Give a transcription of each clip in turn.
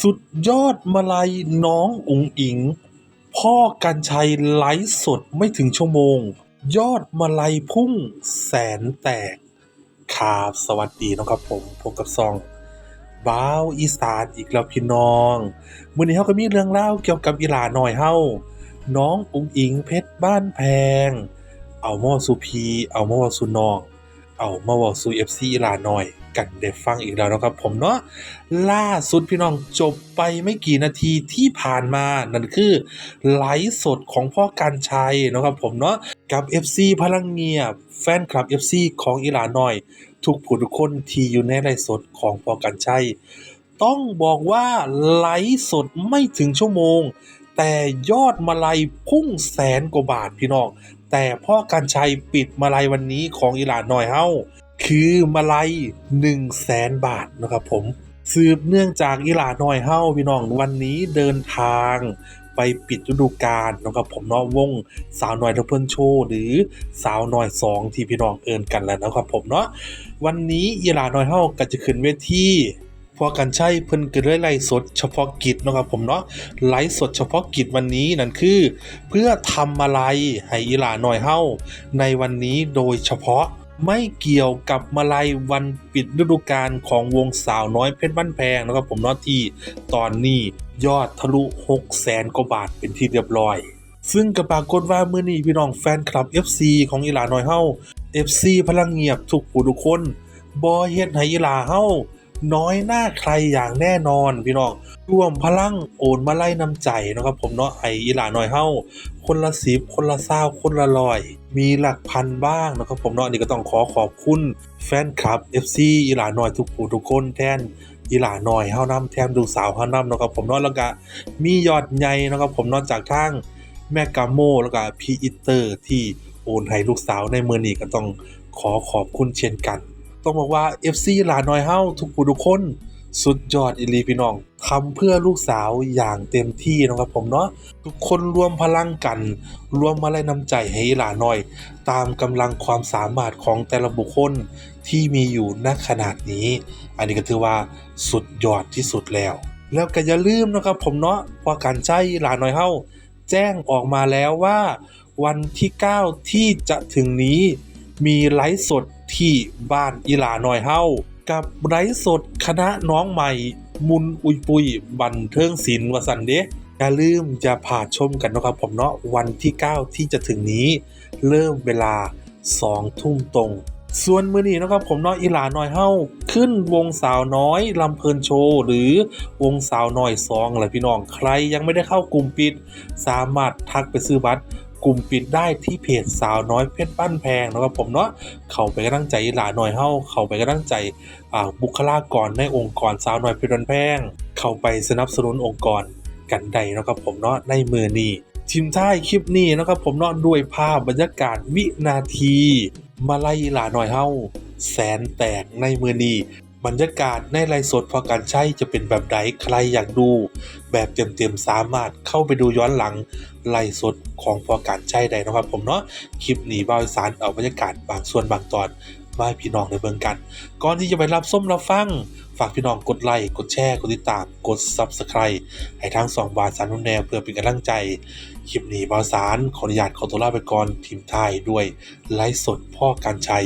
สุดยอดมาลัยน้องอุ๋งอิง พ่อกันชัยไลฟ์สดไม่ถึงชั่วโมง ยอดมาลัยพุ่งแสนแตกครับสวัสดีนะครับผมพบกับซองบ้าวอีสานอีกแล้วพี่น้องมื้อนี้เฮาก็มีเรื่องเล่าเกี่ยวกับอีหลาน้อยเฮาน้องอุ๋งอิงเพชรบ้านแพง เอามาสู่พี เอามาสู่น้อง เอามาเว้าสู่ FC อีหลาน้อย กันได้ฟังอีกแล้วนะครับผมเนาะล่าสุดพี่น้องจบไปไม่กี่นาทีที่ผ่านมานั่นคือไลฟ์สดของพ่อการชัยนะครับผมเนาะกับ FC พลังเงียบแฟนคลับ FC ของอีหลาน้อย ทุกผู้ทุกคนที่อยู่ในไลฟ์สดของพ่อการชัยต้องบอกว่าไลฟ์สดไม่ถึงชั่วโมง แต่ยอดมาลัยพุ่งแสนกว่าบาทพี่น้องแต่พ่อการชัยปิดมาลัยวันนี้ของอีหลาน้อยเฮา คือมาลัย1 0 0 0 0แสนบาทนะครับผมสืบเนื่องจากอีหลาน้อยเฮ้าพี่น้องวันนี้เดินทางไปปิดฤดูกาลนะครับผมเนาะวงสาวน้อยดับเบิลโชว์หรือสาวน้อยสองที่พี่น้องเอินกันแล้วนะครับผมเนาะวันนี้อีหลาน้อยเฮ้าก็จะขึ้นเวทีพอกันใช่เพิ่นก็เลยไลฟ์สดเฉพาะกิจนะครับผมเนาะไลฟ์สดเฉพาะกิจวันนี้นั่นคือ เพื่อทำอะไรให้อีหลาน้อยเฮ้าในวันนี้โดยเฉพาะ ไม่เกี่ยวกับมาลัยวันปิดฤดูกาลของวงสาวน้อยเพชรบ้านแพงนะครับผมเนาะที่ตอนนี้ยอดทะลุ6แสนกว่าบาทเป็นที่เรียบร้อย ซึ่งก็ปรากฏว่าเมื่อนี้พี่น้องแฟนคลับ FC ของอีหลาน้อยเฮา FC พลังเงียบทุกผู้ทุกคนบอเฮ็ดให้อีหลาเฮา น้อยหน้าใครอย่างแน่นอนพี่น้องร่วมพลังโอนมาไล่น้ำใจนะครับผมเนาะให้อีหลาหน้อยเฮ้าคนละสิบคนละเศร้าคนละร้อย มีหลักพันบ้างนะครับผมเนาะอันนี้ก็ต้องขอขอบคุณแฟนคลับ FC อีหลาหน้อยทุกผู้ทุกคนแทนอีหลาหน้อยเฮ้านำแทนดูสาวเฮ้านำนะครับผมเนาะแล้วก็มียอดใหญ่นะครับผมเนาะจากทางแม่กาโมแล้วก็พีอิเตอร์ที่โอนให้ลูกสาวในเมือนี้ก็ต้องขอขอบคุณเช่นกัน ต้องบอกว่า FC หลาน้อยเฮาทุกผู้ทุกคนสุดยอดอีหลีพี่น้องทำเพื่อลูกสาวอย่างเต็มที่นะครับผมเนาะทุกคนรวมพลังกัน รวมมาลัยน้ำใจให้หลาน้อย ตามกำลังความสามารถของแต่ละบุคคลที่มีอยู่ณขนาดนี้ อันนี้ก็ถือว่าสุดยอดที่สุดแล้ว แล้วก็อย่าลืมนะครับผมเนาะว่าการใจหลาน้อยเฮาแจ้งออกมาแล้วว่า วันที่ 9 ที่จะถึงนี้มีไลฟ์สด ที่บ้านอีหลาน้อยเฮากับไลฟ์สดคณะน้องใหม่ มุนอุยปุยบันเทิงศิลป์วสันเดะอย่าลืมจะผ่าชมกันนะครับผมเนาะวันที่ 9 ที่จะถึงนี้ เริ่มเวลา 2 ทุ่มตรง ส่วนมือนี้นะครับผมเนาะอีหลาน้อยเฮ้าขึ้นวงสาวน้อยลำเพลินโชว์หรือวงสาวน้อยซองอะไรพี่น้องใครยังไม่ได้เข้ากลุ่มปิด สามารถทักไปซื้อบัตร กลุ่มปิดได้ที่เพจสาวน้อยเพชรบ้านแพงนะครับผมเนาะเข้าไปกำลังใจหลาหน้อยเฮาเข้าไปกำลังใจบุคลากรในองค์กรสาวน้อยเพชรบ้านแพง เข้าไปสนับสนุนองค์กรกันได้นะครับผมเนาะในมือนี้ทีมท้ายคลิปนี้นะครับผมเนาะด้วยภาพบรรยากาศวินาที มาไล่หลาหน้อยเฮาแสนแตกในมือนี้ บรรยากาศในไลฟ์สดพอการใช้จะเป็นแบบใดใครอยากดู แบบเต็มๆสามารถเข้าไปดูย้อนหลังไล่สดของพอการใช้ได้นะครับผมเนาะคลิปหนีบ่าวอีสารเอาบรรยากาศบางส่วนบางตอนมาให้พี่น้องได้เบิ่งกัน ก่อนที่จะไปรับส้มรับฟัง ฝากพี่น้องกดไลค์กดแชร์กดติดตามกด Subscribe ให้ทั้งสองบาทสารนุ่นแนวเพื่อเป็นกำลังใจ คลิปนี้บ่าวสารขออนุญาตขอตัวลาไปก่อนทีมไทยด้วยไลฟ์สดพ่อการชัย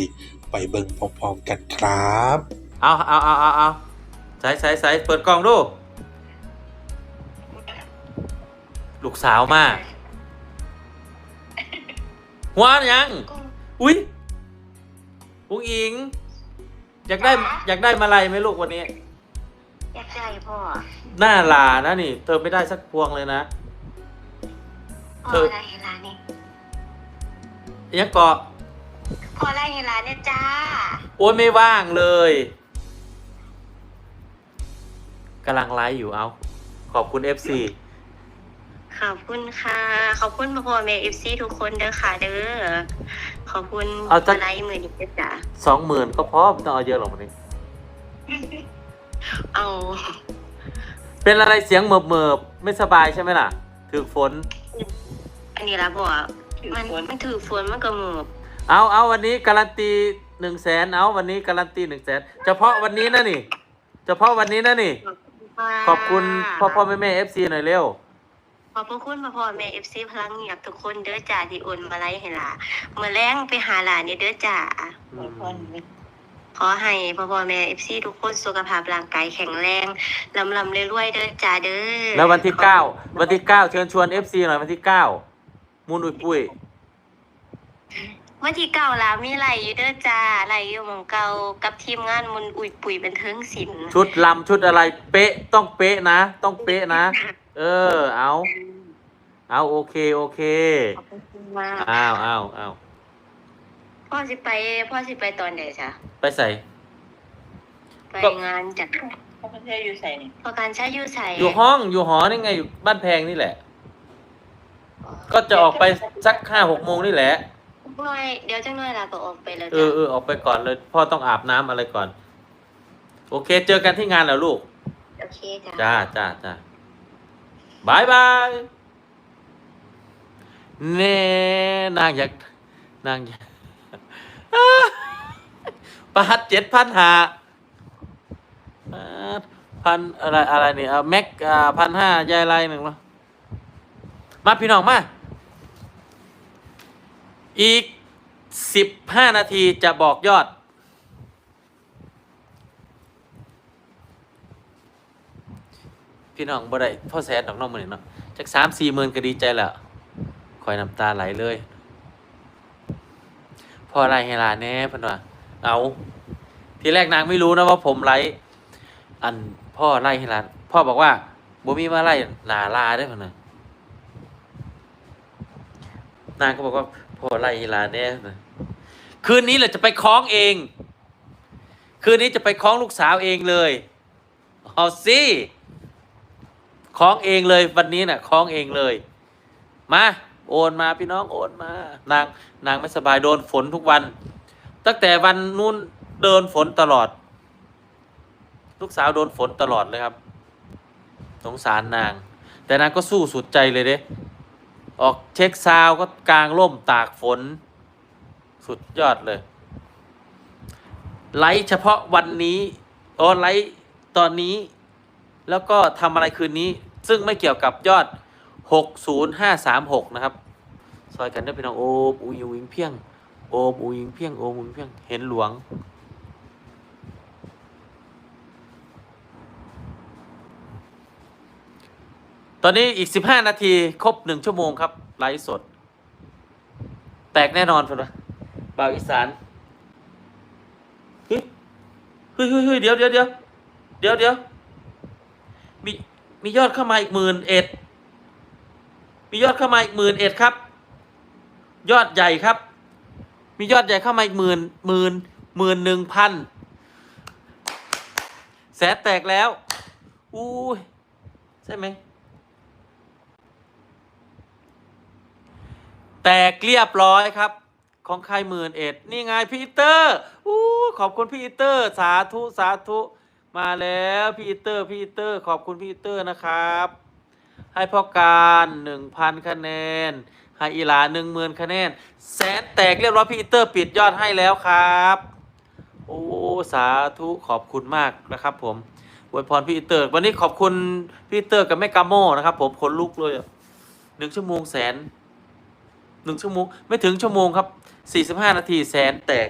ไปเบิ่งพร้อมๆกันครับ เอาเอาเอาเอาเอาใส่ใส่ใส่เปิดกล้องดูลูกสาวมาหัวยัง อุ้ยอุ้งอิง อยากได้อยากได้มาลัยไหมลูกวันนี้ อยากได้พ่อ หน้าลานะนี่ เธอไม่ได้สักพวงเลยนะพ่อเออได้เฮลาเนี่ยยังเกาะพ่อได้เฮลาเนี่ยจ้า โอ้ยไม่ว่างเลย กำลังไลฟ์อยู่เอา ขอบคุณ FC ขอบคุณค่ะ ขอบคุณพ่อพ่อแม่เอฟซีทุกคนเด้อค่ะเด้อ ขอบคุณเอาจักอะไรมือนี้เด้อจ้าสองหมื่นก็พอไม่ต้องเอาเยอะหรอกวันนี้ เอา เป็นอะไรเสียงเมิบเมิบๆไม่สบายใช่ไหมล่ะถือฝน อันนี้ละพ่อมันมันถือฝนมันก็หมือบเอาเอาวันนี้การันตีหนึ่งแสนเอาวันนี้การันตีหนึ่งแสนเฉพาะวันนี้นะนี่ เฉพาะวันนี้นะนี่ ขอบคุ ณขอบคุณพ่อพ่อแม่แม่เอฟซีหน่อยเร็ว ขอบพระคุณพ่อพ่อแม่เอฟซีพลังเงียบทุกคนเด้อจ้าที่โอนมาไล่ให้หล่ะเมื่อแรงไปหาหลานนี่เด้อจ้าขอให้พ่อพ่อแม่เอฟซีทุกคนสุขภาพร่างกายแข็งแรงลำลำรวยๆเด้อจ้าเด้อแล้ววันที่เก้าวันที่เก้าเชิญชวนเอฟซีหน่อยวันที่เก้ามูนอุยปุ้ย วันที่เก้าลามีไหลอยู่เด้อจ้าไหลอยู่หมองเก่ากับทีมงานมุนอุยปุ๋ยบันเทิงศิลป์ชุดลำชุดอะไรเป๊ะต้องเป๊ะนะ ต้องเป๊ะนะ เออ เอาเอาโอเคโอเคขอบคุณมากอ้าวอ้าวอ้าวพ่อสิไปพ่อสิไปตอนไหนจ้ะไปใส่ไปงานจัดพ่อประเทศอยู่ใส่นี่พอการใช้อยู่ใส่อยู่ห้องอยู่หอนี่ไงอยู่บ้านแพงนี่แหละ ก็จะออกไปสักห้าหกโมงนี่แหละ หน่อยเดี๋ยวจังหน่อยลาก็ออกไปแล้วเอจ้ะอเออออกไปก่อนเลยพ่อต้องอาบน้ำอะไรก่อน โอเค เจอกันที่งานแล้วลูก โอเคจ้ะ จ้าจ้าจ้าบายบายเน่นางอยากนางอยากประหัดเจ็ดพันหาพันอะไรอะไรเนี่ยเอาแม็กอ่าพันห้ายายไรหนึ่งเนาะมาพี่น้องมา อีกสิบห้านาทีจะบอกยอด พี่น้องบ่ได้พ่อแสนดอกน้องมือนี่เนาะจากสามสี่หมื่นก็ดีใจแล้วคอยน้ำตาไหลเลยพ่อไรให้หลานแน่พนว่าเอาทีแรกนางไม่รู้นะว่าผมไลฟ์อันพ่อไล่ให้ลานพ่อบอกว่าบ่มีมาไล่หนาลาได้พนะนางก็บอกว่า พ่อไล่ให้หลานแน่เนน่ะคืนนี้เราจะไปคล้องเอง คืนนี้จะไปคล้องลูกสาวเองเลยเอาสิคล้องเองเลยวันนี้น่ะคล้องเองเลย มาโอนมาพี่น้องโอนมา นางนางไม่สบายโดนฝนทุกวัน ตั้งแต่วันนู้นเดินฝนตลอด ลูกสาวโดนฝนตลอดเลยครับสงสารนาง แต่นางก็สู้สุดใจเลยเด้ ออกเช็คซาวก็กลางร่มตากฝน สุดยอดเลย ไลฟ์เฉพาะวันนี้โอ้ไลฟ์ตอนนี้ แล้วก็ทำอะไรคืนนี้ ซึ่งไม่เกี่ยวกับยอด 60536 นะครับ ซอยกันได้เป็นองโอมอูยิงวิงเพียง โอมอูยิงเพียงโอมอูยิงเพียงเห็นหลวง ตอนนี้อีก 15 นาทีครบ1ชั่วโมงครับไลฟ์สด แตกแน่นอนเพื่อนบ่าวอีสานเฮ้ยเฮ้ยเฮ้ยเฮ้ยเดี๋ยวเดี๋ยวเดี๋ยวเดี๋ยวเดี๋ยวมีมียอดเข้ามาอีกหมื่นเอ็ดมียอดเข้ามาอีกหมื่นเอ็ดครับ ยอดใหญ่ครับ มียอดใหญ่เข้ามาอีกหมื่นหมื่นหมื่นหนึ่งพันแสนแตกแล้ว อู้ยใช่ไหม แตกเรียบร้อยครับ ของใครหมื่นเอ็ดนี่ไงพี่อีเตอร์อู้ขอบคุณพี่อีเตอร์ สาธุสาธุ มาแล้วพี่อีเตอร์พี่อีเตอร์ ขอบคุณพี่อีเตอร์นะครับ ให้พ่อการหนึ่งพันคะแนนให้อีหลาหนึ่งหมื่นคะแนนแสนแตกเรียบร้อยพี่อีเตอร์ปิดยอดให้แล้วครับโอ้สาธุขอบคุณมากนะครับ ผมอวยพรพี่อีเตอร์ วันนี้ขอบคุณพี่อีเตอร์กับแม่กาโมนะครับ ผมขนลุกเลยหนึ่งชั่วโมงแสน หนึ่งชั่วโมง ไม่ถึงชั่วโมงครับ 45 นาทีแสนแตก